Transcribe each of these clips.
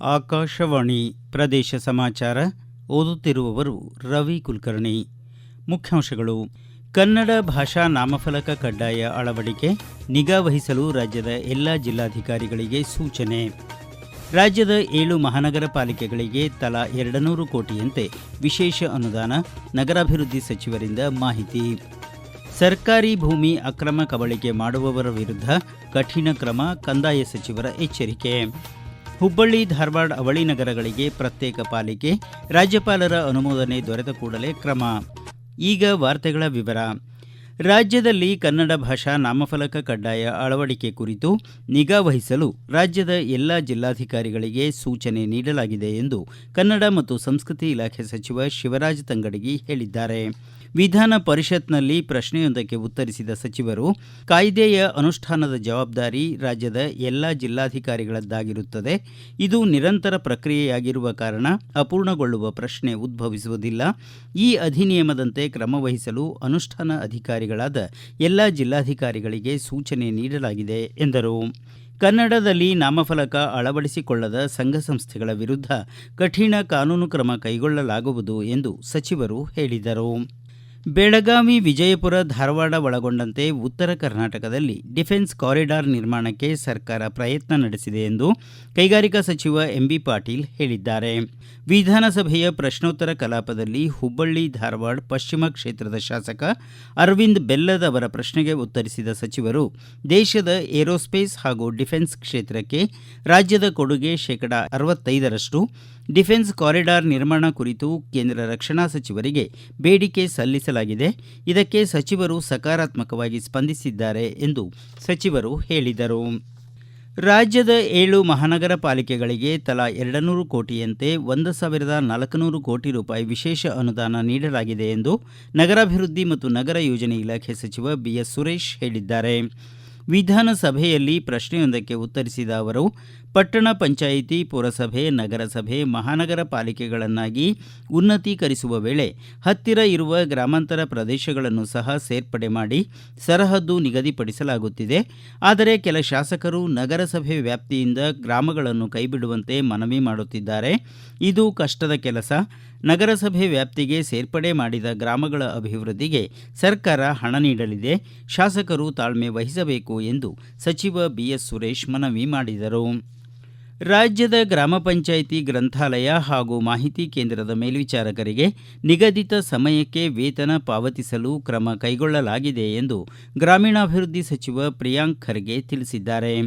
ಆಕಾಶವಾಣಿ ಪ್ರದೇಶ ಸಮಾಚಾರ ಓದುತ್ತಿರುವವರು ರವಿ ಕುಲಕರ್ಣಿ. ಮುಖ್ಯಾಂಶಗಳು. ಕನ್ನಡ ಭಾಷಾ ನಾಮಫಲಕ ಕಡ್ಡಾಯ ಅಳವಡಿಕೆ, ನಿಗಾ ವಹಿಸಲು ರಾಜ್ಯದ ಎಲ್ಲ ಜಿಲ್ಲಾಧಿಕಾರಿಗಳಿಗೆ ಸೂಚನೆ. ರಾಜ್ಯದ ಏಳು ಮಹಾನಗರ ಪಾಲಿಕೆಗಳಿಗೆ ತಲಾ ಎರಡುನೂರು ಕೋಟಿಯಂತೆ ವಿಶೇಷ ಅನುದಾನ, ನಗರಾಭಿವೃದ್ಧಿ ಸಚಿವರಿಂದ ಮಾಹಿತಿ. ಸರ್ಕಾರಿ ಭೂಮಿ ಅಕ್ರಮ ಕಬಳಿಕೆ ಮಾಡುವವರ ವಿರುದ್ಧ ಕಠಿಣ ಕ್ರಮ, ಕಂದಾಯ ಸಚಿವರ ಎಚ್ಚರಿಕೆ. ಹುಬ್ಬಳ್ಳಿ ಧಾರವಾಡ ಅವಳಿ ನಗರಗಳಿಗೆ ಪ್ರತ್ಯೇಕ ಪಾಲಿಕೆ ರಾಜ್ಯಪಾಲರ ಅನುಮೋದನೆ ದೊರೆತ ಕೂಡಲೇ ಕ್ರಮ. ಈಗ ವಾರ್ತೆಗಳ ವಿವರ. ರಾಜ್ಯದಲ್ಲಿ ಕನ್ನಡ ಭಾಷಾ ನಾಮಫಲಕ ಕಡ್ಡಾಯ ಅಳವಡಿಕೆ ಕುರಿತು ನಿಗಾ ವಹಿಸಲು ರಾಜ್ಯದ ಎಲ್ಲ ಜಿಲ್ಲಾಧಿಕಾರಿಗಳಿಗೆ ಸೂಚನೆ ನೀಡಲಾಗಿದೆ ಎಂದು ಕನ್ನಡ ಮತ್ತು ಸಂಸ್ಕೃತಿ ಇಲಾಖೆ ಸಚಿವ ಶಿವರಾಜ ತಂಗಡಗಿ ಹೇಳಿದ್ದಾರೆ. ವಿಧಾನ ಪರಿಷತ್ನಲ್ಲಿ ಪ್ರಶ್ನೆಯೊಂದಕ್ಕೆ ಉತ್ತರಿಸಿದ ಸಚಿವರು, ಕಾಯ್ದೆಯ ಅನುಷ್ಠಾನದ ಜವಾಬ್ದಾರಿ ರಾಜ್ಯದ ಎಲ್ಲ ಜಿಲ್ಲಾಧಿಕಾರಿಗಳದ್ದಾಗಿರುತ್ತದೆ. ಇದು ನಿರಂತರ ಪ್ರಕ್ರಿಯೆಯಾಗಿರುವ ಕಾರಣ ಅಪೂರ್ಣಗೊಳ್ಳುವ ಪ್ರಶ್ನೆ ಉದ್ಭವಿಸುವುದಿಲ್ಲ. ಈ ಅಧಿನಿಯಮದಂತೆ ಕ್ರಮ ಅನುಷ್ಠಾನ ಅನುಷ್ಠಾನ ಅಧಿಕಾರಿಗಳಾದ ಎಲ್ಲ ಜಿಲ್ಲಾಧಿಕಾರಿಗಳಿಗೆ ಸೂಚನೆ ನೀಡಲಾಗಿದೆ ಎಂದರು. ಕನ್ನಡದಲ್ಲಿ ನಾಮಫಲಕ ಅಳವಡಿಸಿಕೊಳ್ಳದ ಸಂಘ ಸಂಸ್ಥೆಗಳ ವಿರುದ್ಧ ಕಠಿಣ ಕಾನೂನು ಕ್ರಮ ಕೈಗೊಳ್ಳಲಾಗುವುದು ಎಂದು ಸಚಿವರು ಹೇಳಿದರು. ಬೆಳಗಾವಿ ವಿಜಯಪುರ ಧಾರವಾಡ ಒಳಗೊಂಡಂತೆ ಉತ್ತರ ಕರ್ನಾಟಕದಲ್ಲಿ ಡಿಫೆನ್ಸ್ ಕಾರಿಡಾರ್ ನಿರ್ಮಾಣಕ್ಕೆ ಸರ್ಕಾರ ಪ್ರಯತ್ನ ನಡೆಸಿದೆ ಎಂದು ಕೈಗಾರಿಕಾ ಸಚಿವ ಎಂಬಿ ಪಾಟೀಲ್ ಹೇಳಿದ್ದಾರೆ. ವಿಧಾನಸಭೆಯ ಪ್ರಶ್ನೋತ್ತರ ಕಲಾಪದಲ್ಲಿ ಹುಬ್ಬಳ್ಳಿ, ಧಾರವಾಡ, ಪಶ್ಚಿಮ ಕ್ಷೇತ್ರದ ಶಾಸಕ ಅರವಿಂದ್ ಬೆಲ್ಲದ್ ಅವರ ಪ್ರಶ್ನೆಗೆ ಉತ್ತರಿಸಿದ ಸಚಿವರು, ದೇಶದ ಏರೋಸ್ಪೇಸ್ ಹಾಗೂ ಡಿಫೆನ್ಸ್ ಕ್ಷೇತ್ರಕ್ಕೆ ರಾಜ್ಯದ ಕೊಡುಗೆ ಶೇಕಡಾ ಅರವತ್ತೈದರಷ್ಟು ಡಿಫೆನ್ಸ್ ಕಾರಿಡಾರ್ ನಿರ್ಮಾಣ ಕುರಿತು ಕೇಂದ್ರ ರಕ್ಷಣಾ ಸಚಿವರಿಗೆ ಬೇಡಿಕೆ ಸಲ್ಲಿಸಲಾಗಿದೆ. ಇದಕ್ಕೆ ಸಚಿವರು ಸಕಾರಾತ್ಮಕವಾಗಿ ಸ್ಪಂದಿಸಿದ್ದಾರೆ ಎಂದು ಸಚಿವರು ಹೇಳಿದರು. ರಾಜ್ಯದ ಏಳು ಮಹಾನಗರ ಪಾಲಿಕೆಗಳಿಗೆ ತಲಾ ಎರಡುನೂರು ಕೋಟಿಯಂತೆ ಒಂದು ಸಾವಿರದ ನಾಲ್ಕುನೂರು ಕೋಟಿ ರೂಪಾಯಿ ವಿಶೇಷ ಅನುದಾನ ನೀಡಲಾಗಿದೆ ಎಂದು ನಗರಾಭಿವೃದ್ಧಿ ಮತ್ತು ನಗರ ಯೋಜನೆ ಇಲಾಖೆ ಸಚಿವ ಬಿಎಸ್ ಸುರೇಶ್ ಹೇಳಿದ್ದಾರೆ. ವಿಧಾನಸಭೆಯಲ್ಲಿ ಪ್ರಶ್ನೆಯೊಂದಕ್ಕೆ ಉತ್ತರಿಸಿದ ಅವರು ಪಟ್ಟಣ ಪಂಚಾಯಿತಿ, ಪುರಸಭೆ, ನಗರಸಭೆ, ಮಹಾನಗರ ಪಾಲಿಕೆಗಳನ್ನಾಗಿ ಉನ್ನತೀಕರಿಸುವ ವೇಳೆ ಹತ್ತಿರ ಇರುವ ಗ್ರಾಮಾಂತರ ಪ್ರದೇಶಗಳನ್ನು ಸಹ ಸೇರ್ಪಡೆ ಮಾಡಿ ಸರಹದ್ದು ನಿಗದಿಪಡಿಸಲಾಗುತ್ತಿದೆ. ಆದರೆ ಕೆಲ ಶಾಸಕರು ನಗರಸಭೆ ವ್ಯಾಪ್ತಿಯಿಂದ ಗ್ರಾಮಗಳನ್ನು ಕೈಬಿಡುವಂತೆ ಮನವಿ ಮಾಡುತ್ತಿದ್ದಾರೆ. ಇದು ಕಷ್ಟದ ಕೆಲಸ. ನಗರಸಭೆ ವ್ಯಾಪ್ತಿಗೆ ಸೇರ್ಪಡೆ ಮಾಡಿದ ಗ್ರಾಮಗಳ ಅಭಿವೃದ್ಧಿಗೆ ಸರ್ಕಾರ ಹಣ ನೀಡಲಿದೆ. ಶಾಸಕರು ತಾಳ್ಮೆ ವಹಿಸಬೇಕು ಎಂದು ಸಚಿವ ಬಿಎಸ್ ಸುರೇಶ್ ಮನವಿ ಮಾಡಿದರು. ರಾಜ್ಯದ ಗ್ರಾಮ ಪಂಚಾಯಿತಿ ಗ್ರಂಥಾಲಯ ಹಾಗೂ ಮಾಹಿತಿ ಕೇಂದ್ರದ ಮೇಲ್ವಿಚಾರಕರಿಗೆ ನಿಗದಿತ ಸಮಯಕ್ಕೆ ವೇತನ ಪಾವತಿಸಲು ಕ್ರಮ ಕೈಗೊಳ್ಳಲಾಗಿದೆ ಎಂದು ಗ್ರಾಮೀಣಾಭಿವೃದ್ಧಿ ಸಚಿವ ಪ್ರಿಯಾಂಕ್ ಖರ್ಗೆ ತಿಳಿಸಿದ್ದಾರೆ.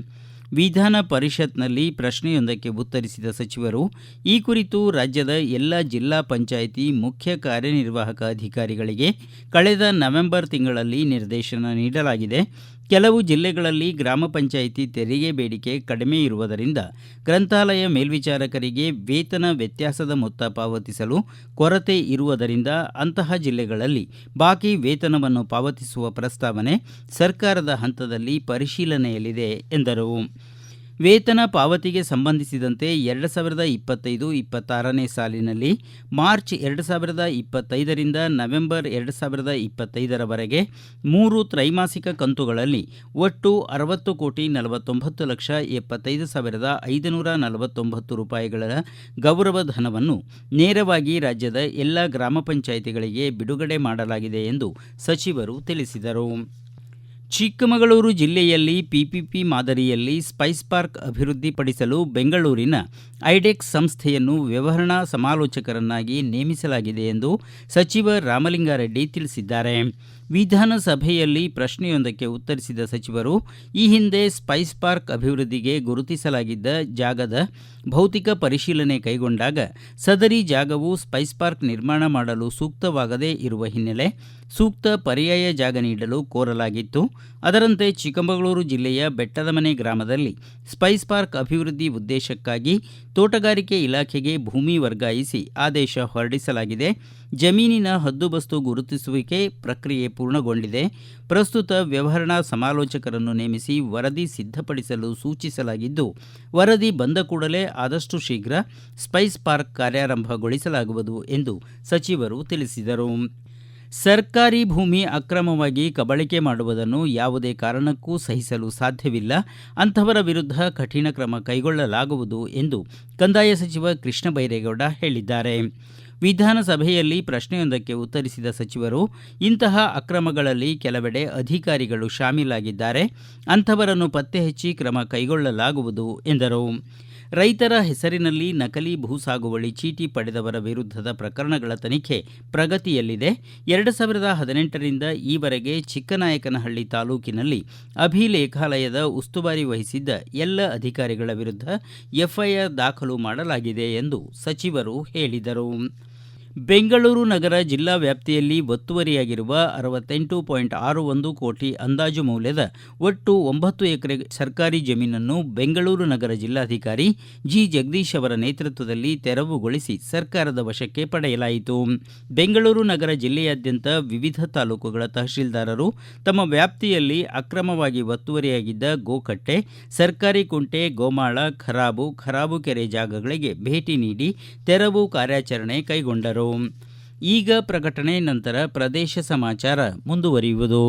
ವಿಧಾನ ಪರಿಷತ್ನಲ್ಲಿ ಪ್ರಶ್ನೆಯೊಂದಕ್ಕೆ ಉತ್ತರಿಸಿದ ಸಚಿವರು, ಈ ಕುರಿತು ರಾಜ್ಯದ ಎಲ್ಲ ಜಿಲ್ಲಾ ಪಂಚಾಯಿತಿ ಮುಖ್ಯ ಕಾರ್ಯನಿರ್ವಾಹಕ ಅಧಿಕಾರಿಗಳಿಗೆ ಕಳೆದ ನವೆಂಬರ್ ತಿಂಗಳಲ್ಲಿ ನಿರ್ದೇಶನ ನೀಡಲಾಗಿದೆ. ಕೆಲವು ಜಿಲ್ಲೆಗಳಲ್ಲಿ ಗ್ರಾಮ ಪಂಚಾಯಿತಿ ತೆರಿಗೆ ಬೇಡಿಕೆ ಕಡಿಮೆ ಇರುವುದರಿಂದ ಗ್ರಂಥಾಲಯ ಮೇಲ್ವಿಚಾರಕರಿಗೆ ವೇತನ ವ್ಯತ್ಯಾಸದ ಮೊತ್ತ ಪಾವತಿಸಲು ಕೊರತೆ ಇರುವುದರಿಂದ ಅಂತಹ ಜಿಲ್ಲೆಗಳಲ್ಲಿ ಬಾಕಿ ವೇತನವನ್ನು ಪಾವತಿಸುವ ಪ್ರಸ್ತಾವನೆ ಸರ್ಕಾರದ ಹಂತದಲ್ಲಿ ಪರಿಶೀಲನೆಯಲ್ಲಿದೆ ಎಂದರು. ವೇತನ ಪಾವತಿಗೆ ಸಂಬಂಧಿಸಿದಂತೆ ಎರಡು ಸಾವಿರದ ಇಪ್ಪತ್ತೈದು ಇಪ್ಪತ್ತಾರನೇ ಸಾಲಿನಲ್ಲಿ ಮಾರ್ಚ್ ಎರಡು ಸಾವಿರದ ಇಪ್ಪತ್ತೈದರಿಂದ ನವೆಂಬರ್ ಎರಡು ಸಾವಿರದ ಇಪ್ಪತ್ತೈದರವರೆಗೆ ಮೂರು ತ್ರೈಮಾಸಿಕ ಕಂತುಗಳಲ್ಲಿ ಒಟ್ಟು ಅರವತ್ತು ಕೋಟಿ ನಲವತ್ತೊಂಬತ್ತು ಲಕ್ಷ ಎಪ್ಪತ್ತೈದು ಸಾವಿರದ ಐದುನೂರ ನಲವತ್ತೊಂಬತ್ತು ರೂಪಾಯಿಗಳ ಗೌರವ ಧನವನ್ನು ನೇರವಾಗಿ ರಾಜ್ಯದ ಎಲ್ಲ ಗ್ರಾಮ ಪಂಚಾಯಿತಿಗಳಿಗೆ ಬಿಡುಗಡೆ ಮಾಡಲಾಗಿದೆ ಎಂದು ಸಚಿವರು ತಿಳಿಸಿದರು. ಚಿಕ್ಕಮಗಳೂರು ಜಿಲ್ಲೆಯಲ್ಲಿ ಪಿಪಿಪಿ ಮಾದರಿಯಲ್ಲಿ ಸ್ಪೈಸ್ ಪಾರ್ಕ್ ಅಭಿವೃದ್ಧಿಪಡಿಸಲು ಬೆಂಗಳೂರಿನ ಐಡೆಕ್ಸ್ ಸಂಸ್ಥೆಯನ್ನು ವ್ಯವಹರಣಾ ಸಮಾಲೋಚಕರನ್ನಾಗಿ ನೇಮಿಸಲಾಗಿದೆ ಎಂದು ಸಚಿವ ರಾಮಲಿಂಗಾರೆಡ್ಡಿ ತಿಳಿಸಿದ್ದಾರೆ. ವಿಧಾನಸಭೆಯಲ್ಲಿ ಪ್ರಶ್ನೆಯೊಂದಕ್ಕೆ ಉತ್ತರಿಸಿದ ಸಚಿವರು, ಈ ಹಿಂದೆ ಸ್ಪೈಸ್ ಪಾರ್ಕ್ ಅಭಿವೃದ್ಧಿಗೆ ಗುರುತಿಸಲಾಗಿದ್ದ ಜಾಗದ ಭೌತಿಕ ಪರಿಶೀಲನೆ ಕೈಗೊಂಡಾಗ ಸದರಿ ಜಾಗವು ಸ್ಪೈಸ್ ಪಾರ್ಕ್ ನಿರ್ಮಾಣ ಮಾಡಲು ಸೂಕ್ತವಾಗದೇ ಇರುವ ಹಿನ್ನೆಲೆ ಸೂಕ್ತ ಪರ್ಯಾಯ ಜಾಗ ನೀಡಲು ಕೋರಲಾಗಿತ್ತು. ಅದರಂತೆ ಚಿಕ್ಕಮಗಳೂರು ಜಿಲ್ಲೆಯ ಬೆಟ್ಟದಮನೆ ಗ್ರಾಮದಲ್ಲಿ ಸ್ಪೈಸ್ ಪಾರ್ಕ್ ಅಭಿವೃದ್ಧಿ ಉದ್ದೇಶಕ್ಕಾಗಿ ತೋಟಗಾರಿಕೆ ಇಲಾಖೆಗೆ ಭೂಮಿ ವರ್ಗಾಯಿಸಿ ಆದೇಶ ಹೊರಡಿಸಲಾಗಿದೆ. ಜಮೀನಿನ ಹದ್ದುಬಸ್ತು ಗುರುತಿಸುವಿಕೆ ಪ್ರಕ್ರಿಯೆ ಪೂರ್ಣಗೊಂಡಿದೆ. ಪ್ರಸ್ತುತ ವ್ಯವಹರಣಾ ಸಮಾಲೋಚಕರನ್ನು ನೇಮಿಸಿ ವರದಿ ಸಿದ್ಧಪಡಿಸಲು ಸೂಚಿಸಲಾಗಿದ್ದು, ವರದಿ ಬಂದ ಕೂಡಲೇ ಆದಷ್ಟು ಶೀಘ್ರ ಸ್ಪೈಸ್ ಪಾರ್ಕ್ ಕಾರ್ಯಾರಂಭಗೊಳಿಸಲಾಗುವುದು ಎಂದು ಸಚಿವರು ತಿಳಿಸಿದರು. ಸರ್ಕಾರಿ ಭೂಮಿ ಅಕ್ರಮವಾಗಿ ಕಬಳಿಕೆ ಮಾಡುವುದನ್ನು ಯಾವುದೇ ಕಾರಣಕ್ಕೂ ಸಹಿಸಲು ಸಾಧ್ಯವಿಲ್ಲ. ಅಂಥವರ ವಿರುದ್ಧ ಕಠಿಣ ಕ್ರಮ ಕೈಗೊಳ್ಳಲಾಗುವುದು ಎಂದು ಕಂದಾಯ ಸಚಿವ ಕೃಷ್ಣ ಬೈರೇಗೌಡ ಹೇಳಿದ್ದಾರೆ. ವಿಧಾನಸಭೆಯಲ್ಲಿ ಪ್ರಶ್ನೆಯೊಂದಕ್ಕೆ ಉತ್ತರಿಸಿದ ಸಚಿವರು, ಇಂತಹ ಅಕ್ರಮಗಳಲ್ಲಿ ಕೆಲವೆಡೆ ಅಧಿಕಾರಿಗಳು ಶಾಮೀಲಾಗಿದ್ದಾರೆ. ಅಂಥವರನ್ನು ಪತ್ತೆ ಹಚ್ಚಿ ಕ್ರಮ ಕೈಗೊಳ್ಳಲಾಗುವುದು ಎಂದರು. ರೈತರ ಹೆಸರಿನಲ್ಲಿ ನಕಲಿ ಭೂ ಸಾಗುವಳಿ ಚೀಟಿ ಪಡೆದವರ ವಿರುದ್ಧದ ಪ್ರಕರಣಗಳ ತನಿಖೆ ಪ್ರಗತಿಯಲ್ಲಿದೆ. ಎರಡು ಸಾವಿರದ ಹದಿನೆಂಟರಿಂದ ಈವರೆಗೆ ಚಿಕ್ಕನಾಯಕನಹಳ್ಳಿ ತಾಲೂಕಿನಲ್ಲಿ ಅಭಿಲೇಖಾಲಯದ ಉಸ್ತುವಾರಿ ವಹಿಸಿದ್ದ ಎಲ್ಲ ಅಧಿಕಾರಿಗಳ ವಿರುದ್ಧ ಎಫ್ಐಆರ್ ದಾಖಲು ಮಾಡಲಾಗಿದೆ ಎಂದು ಸಚಿವರು ಹೇಳಿದರು. ಬೆಂಗಳೂರು ನಗರ ಜಿಲ್ಲಾ ವ್ಯಾಪ್ತಿಯಲ್ಲಿ ಒತ್ತುವರಿಯಾಗಿರುವ ಅರವತ್ತೆಂಟು ಪಾಯಿಂಟ್ ಆರು ಒಂದು ಕೋಟಿ ಅಂದಾಜು ಮೌಲ್ಯದ ಒಟ್ಟು ಒಂಬತ್ತು ಎಕರೆ ಸರ್ಕಾರಿ ಜಮೀನನ್ನು ಬೆಂಗಳೂರು ನಗರ ಜಿಲ್ಲಾಧಿಕಾರಿ ಜಿ ಜಗದೀಶ್ ಅವರ ನೇತೃತ್ವದಲ್ಲಿ ತೆರವುಗೊಳಿಸಿ ಸರ್ಕಾರದ ವಶಕ್ಕೆ ಪಡೆಯಲಾಯಿತು. ಬೆಂಗಳೂರು ನಗರ ಜಿಲ್ಲೆಯಾದ್ಯಂತ ವಿವಿಧ ತಾಲೂಕುಗಳ ತಹಶೀಲ್ದಾರರು ತಮ್ಮ ವ್ಯಾಪ್ತಿಯಲ್ಲಿ ಅಕ್ರಮವಾಗಿ ಒತ್ತುವರಿಯಾಗಿದ್ದ ಗೋಕಟ್ಟೆ, ಸರ್ಕಾರಿ ಕುಂಟೆ, ಗೋಮಾಳ, ಖರಾಬು ಖರಾಬು ಕೆರೆ ಜಾಗಗಳಿಗೆ ಭೇಟಿ ನೀಡಿ ತೆರವು ಕಾರ್ಯಾಚರಣೆ ಕೈಗೊಂಡರು. ಈಗ ಪ್ರಕಟಣೆ ನಂತರ ಪ್ರದೇಶ ಸಮಾಚಾರ ಮುಂದುವರಿಯುವುದು.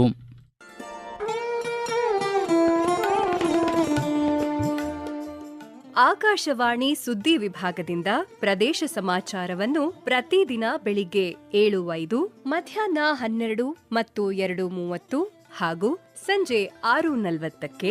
ಆಕಾಶವಾಣಿ ಸುದ್ದಿ ವಿಭಾಗದಿಂದ ಪ್ರದೇಶ ಸಮಾಚಾರವನ್ನು ಪ್ರತಿದಿನ ಬೆಳಿಗ್ಗೆ ಏಳು ಐದು ಮಧ್ಯಾಹ್ನ ಹನ್ನೆರಡು ಮತ್ತು ಎರಡು ಮೂವತ್ತು ಹಾಗೂ ಸಂಜೆ ಆರು ನಲವತ್ತಕ್ಕೆ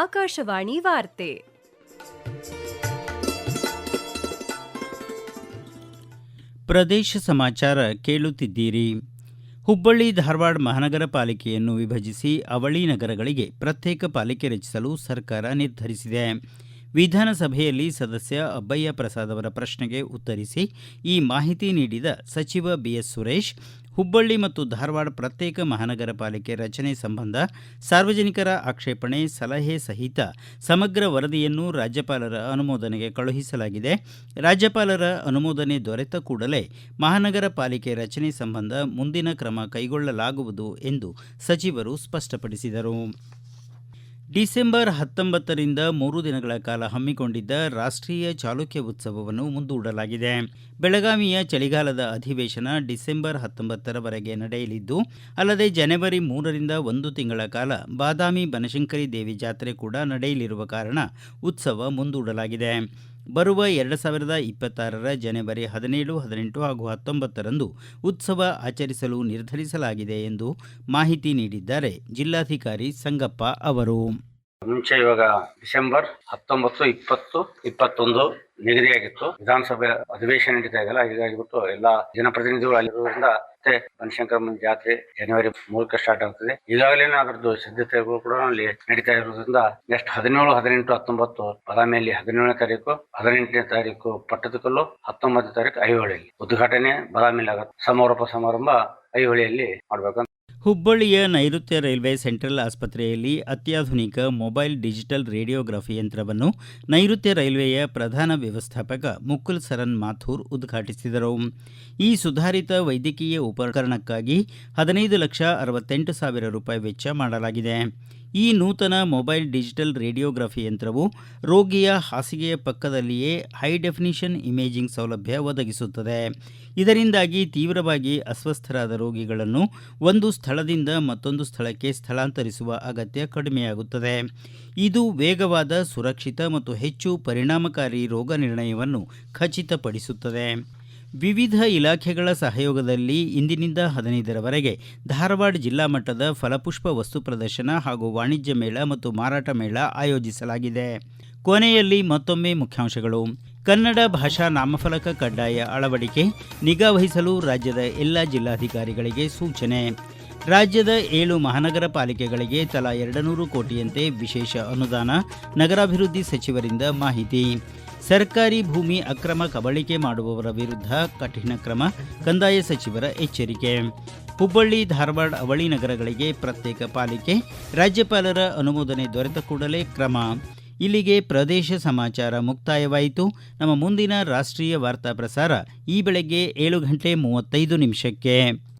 ಆಕಾಶವಾಣಿ ವಾರ್ತೆ. ಪ್ರದೇಶ ಸಮಾಚಾರ ಕೇಳುತ್ತಿದ್ದೀರಿ. ಹುಬ್ಬಳ್ಳಿ ಧಾರವಾಡ ಮಹಾನಗರ ಪಾಲಿಕೆಯನ್ನು ವಿಭಜಿಸಿ ಅವಳಿ ನಗರಗಳಿಗೆ ಪ್ರತ್ಯೇಕ ಪಾಲಿಕೆ ರಚಿಸಲು ಸರ್ಕಾರ ನಿರ್ಧರಿಸಿದೆ. ವಿಧಾನಸಭೆಯಲ್ಲಿ ಸದಸ್ಯ ಅಬ್ಬಯ್ಯ ಪ್ರಸಾದ್ ಅವರ ಪ್ರಶ್ನೆಗೆ ಉತ್ತರಿಸಿ ಈ ಮಾಹಿತಿ ನೀಡಿದ ಸಚಿವ ಬಿಎಸ್ ಸುರೇಶ್ ಹುಬ್ಬಳ್ಳಿ ಮತ್ತು ಧಾರವಾಡ ಪ್ರತ್ಯೇಕ ಮಹಾನಗರ ಪಾಲಿಕೆ ರಚನೆ ಸಂಬಂಧ ಸಾರ್ವಜನಿಕರ ಆಕ್ಷೇಪಣೆ, ಸಲಹೆ ಸಹಿತ ಸಮಗ್ರ ವರದಿಯನ್ನು ರಾಜ್ಯಪಾಲರ ಅನುಮೋದನೆಗೆ ಕಳುಹಿಸಲಾಗಿದೆ. ರಾಜ್ಯಪಾಲರ ಅನುಮೋದನೆ ದೊರೆತ ಕೂಡಲೇ ಮಹಾನಗರ ಪಾಲಿಕೆ ರಚನೆ ಸಂಬಂಧ ಮುಂದಿನ ಕ್ರಮ ಕೈಗೊಳ್ಳಲಾಗುವುದು ಎಂದು ಸಚಿವರು ಸ್ಪಷ್ಟಪಡಿಸಿದರು. ಡಿಸೆಂಬರ್ ಹತ್ತೊಂಬತ್ತರಿಂದ ಮೂರು ದಿನಗಳ ಕಾಲ ಹಮ್ಮಿಕೊಂಡಿದ್ದ ರಾಷ್ಟ್ರೀಯ ಚಾಲುಕ್ಯ ಉತ್ಸವವನ್ನು ಮುಂದೂಡಲಾಗಿದೆ. ಬೆಳಗಾವಿಯ ಚಳಿಗಾಲದ ಅಧಿವೇಶನ ಡಿಸೆಂಬರ್ ಹತ್ತೊಂಬತ್ತರವರೆಗೆ ನಡೆಯಲಿದ್ದು, ಅಲ್ಲದೆ ಜನವರಿ ಮೂರರಿಂದ ಒಂದು ತಿಂಗಳ ಕಾಲ ಬಾದಾಮಿ ಬನಶಂಕರಿ ದೇವಿ ಜಾತ್ರೆ ಕೂಡ ನಡೆಯಲಿರುವ ಕಾರಣ ಉತ್ಸವ ಮುಂದೂಡಲಾಗಿದೆ. ಬರುವ ಎರಡು ಸಾವಿರದ ಇಪ್ಪತ್ತಾರರ ಜನವರಿ ಹದಿನೇಳು, ಹದಿನೆಂಟು ಹಾಗೂ ಹತ್ತೊಂಬತ್ತರಂದು ಉತ್ಸವ ಆಚರಿಸಲು ನಿರ್ಧರಿಸಲಾಗಿದೆ ಎಂದು ಮಾಹಿತಿ ನೀಡಿದ್ದಾರೆ ಜಿಲ್ಲಾಧಿಕಾರಿ ಸಂಗಪ್ಪ ಅವರು. ಮುಂಚೆ ಇವಾಗ ಡಿಸೆಂಬರ್ ಹತ್ತೊಂಬತ್ತು, ಇಪ್ಪತ್ತು, ಇಪ್ಪತ್ತೊಂದು ನಿಗದಿಯಾಗಿತ್ತು ವಿಧಾನಸಭೆ ಅಧಿವೇಶನ ನಡೀತಾ ಇದೆಯಲ್ಲ, ಹೀಗಾಗಿ ಬಿಟ್ಟು ಎಲ್ಲಾ ಜನಪ್ರತಿನಿಧಿಗಳು ಅಲ್ಲಿರೋದ್ರಿಂದ ಮತ್ತೆ ಬನಶಂಕರಮ್ಮನ ಜಾತ್ರೆ ಜನವರಿ ಮೂರಕ್ಕೆ ಸ್ಟಾರ್ಟ್ ಆಗ್ತದೆ. ಈಗಾಗಲೇ ಅದರದ್ದು ಸಿದ್ಧತೆಗಳು ಕೂಡ ಅಲ್ಲಿ ನಡೀತಾ ಇರೋದ್ರಿಂದ ನೆಕ್ಸ್ಟ್ ಹದಿನೇಳು, ಹದಿನೆಂಟು, ಹತ್ತೊಂಬತ್ತು ಬಾದಾಮಿಯಲ್ಲಿ ಹದಿನೇಳನೇ ತಾರೀಕು, ಹದಿನೆಂಟನೇ ತಾರೀಕು ಪಟ್ಟದಕಲ್ಲು, ಹತ್ತೊಂಬತ್ತನೇ ತಾರೀಕು ಐಹೊಳೆಯಲ್ಲಿ. ಉದ್ಘಾಟನೆ ಬಾದಾಮಿಯಲ್ಲಿ ಆಗುತ್ತೆ ಸಮಾರೋಪ ಸಮಾರಂಭ ಐಹೊಳೆಯಲ್ಲಿ ಮಾಡ್ಬೇಕಂತ ಹುಬ್ಬಳ್ಳಿಯ ನೈಋತ್ಯ ರೈಲ್ವೆ ಸೆಂಟ್ರಲ್ ಆಸ್ಪತ್ರೆಯಲ್ಲಿ ಅತ್ಯಾಧುನಿಕ ಮೊಬೈಲ್ ಡಿಜಿಟಲ್ ರೇಡಿಯೋಗ್ರಫಿ ಯಂತ್ರವನ್ನು ನೈಋತ್ಯ ರೈಲ್ವೆಯ ಪ್ರಧಾನ ವ್ಯವಸ್ಥಾಪಕ ಮುಕುಲ್ ಸರನ್ ಮಾಥೂರ್ ಉದ್ಘಾಟಿಸಿದರು. ಈ ಸುಧಾರಿತ ವೈದ್ಯಕೀಯ ಉಪಕರಣಕ್ಕಾಗಿ ಹದಿನೈದು ಲಕ್ಷ ಅರವತ್ತೆಂಟು ಸಾವಿರ ರೂಪಾಯಿ ವೆಚ್ಚ ಮಾಡಲಾಗಿದೆ. ಈ ನೂತನ ಮೊಬೈಲ್ ಡಿಜಿಟಲ್ ರೇಡಿಯೋಗ್ರಫಿ ಯಂತ್ರವು ರೋಗಿಯ ಹಾಸಿಗೆಯ ಪಕ್ಕದಲ್ಲಿಯೇ ಹೈ ಡೆಫಿನಿಷನ್ ಇಮೇಜಿಂಗ್ ಸೌಲಭ್ಯ ಒದಗಿಸುತ್ತದೆ. ಇದರಿಂದಾಗಿ ತೀವ್ರವಾಗಿ ಅಸ್ವಸ್ಥರಾದ ರೋಗಿಗಳನ್ನು ಒಂದು ಸ್ಥಳದಿಂದ ಮತ್ತೊಂದು ಸ್ಥಳಕ್ಕೆ ಸ್ಥಳಾಂತರಿಸುವ ಅಗತ್ಯ ಕಡಿಮೆಯಾಗುತ್ತದೆ. ಇದು ವೇಗವಾದ, ಸುರಕ್ಷಿತ ಮತ್ತು ಹೆಚ್ಚು ಪರಿಣಾಮಕಾರಿ ರೋಗ ನಿರ್ಣಯವನ್ನು ಖಚಿತಪಡಿಸುತ್ತದೆ. ವಿವಿಧ ಇಲಾಖೆಗಳ ಸಹಯೋಗದಲ್ಲಿ ಇಂದಿನಿಂದ ಹದಿನೈದರವರೆಗೆ ಧಾರವಾಡ ಜಿಲ್ಲಾ ಮಟ್ಟದ ಫಲಪುಷ್ಪ ವಸ್ತು ಪ್ರದರ್ಶನ ಹಾಗೂ ವಾಣಿಜ್ಯ ಮೇಳ ಮತ್ತು ಮಾರಾಟ ಮೇಳ ಆಯೋಜಿಸಲಾಗಿದೆ. ಕೊನೆಯಲ್ಲಿ ಮತ್ತೊಮ್ಮೆ ಮುಖ್ಯಾಂಶಗಳು. ಕನ್ನಡ ಭಾಷಾ ನಾಮಫಲಕ ಕಡ್ಡಾಯ ಅಳವಡಿಕೆ ನಿಗಾ ವಹಿಸಲು ರಾಜ್ಯದ ಎಲ್ಲ ಜಿಲ್ಲಾಧಿಕಾರಿಗಳಿಗೆ ಸೂಚನೆ. ರಾಜ್ಯದ ಏಳು ಮಹಾನಗರ ಪಾಲಿಕೆಗಳಿಗೆ ತಲಾ ಎರಡು ನೂರು ಕೋಟಿಯಂತೆ ವಿಶೇಷ ಅನುದಾನ ನಗರಾಭಿವೃದ್ಧಿ ಸಚಿವರಿಂದ ಮಾಹಿತಿ. ಸರ್ಕಾರಿ ಭೂಮಿ ಅಕ್ರಮ ಕಬಳಿಕೆ ಮಾಡುವವರ ವಿರುದ್ಧ ಕಠಿಣ ಕ್ರಮ, ಕಂದಾಯ ಸಚಿವರ ಎಚ್ಚರಿಕೆ. ಹುಬ್ಬಳ್ಳಿ, ಧಾರವಾಡ, ಅವಳಿ ನಗರಗಳಿಗೆ ಪ್ರತ್ಯೇಕ ಪಾಲಿಕೆ, ರಾಜ್ಯಪಾಲರ ಅನುಮೋದನೆ ದೊರೆತ ಕೂಡಲೇ ಕ್ರಮ. ಇಲ್ಲಿಗೆ ಪ್ರದೇಶ ಸಮಾಚಾರ ಮುಕ್ತಾಯವಾಯಿತು. ನಮ್ಮ ಮುಂದಿನ ರಾಷ್ಟ್ರೀಯ ವಾರ್ತಾ ಪ್ರಸಾರ ಈ ಬೆಳಗ್ಗೆ ಏಳು ಗಂಟೆ ಮೂವತ್ತೈದು ನಿಮಿಷಕ್ಕೆ.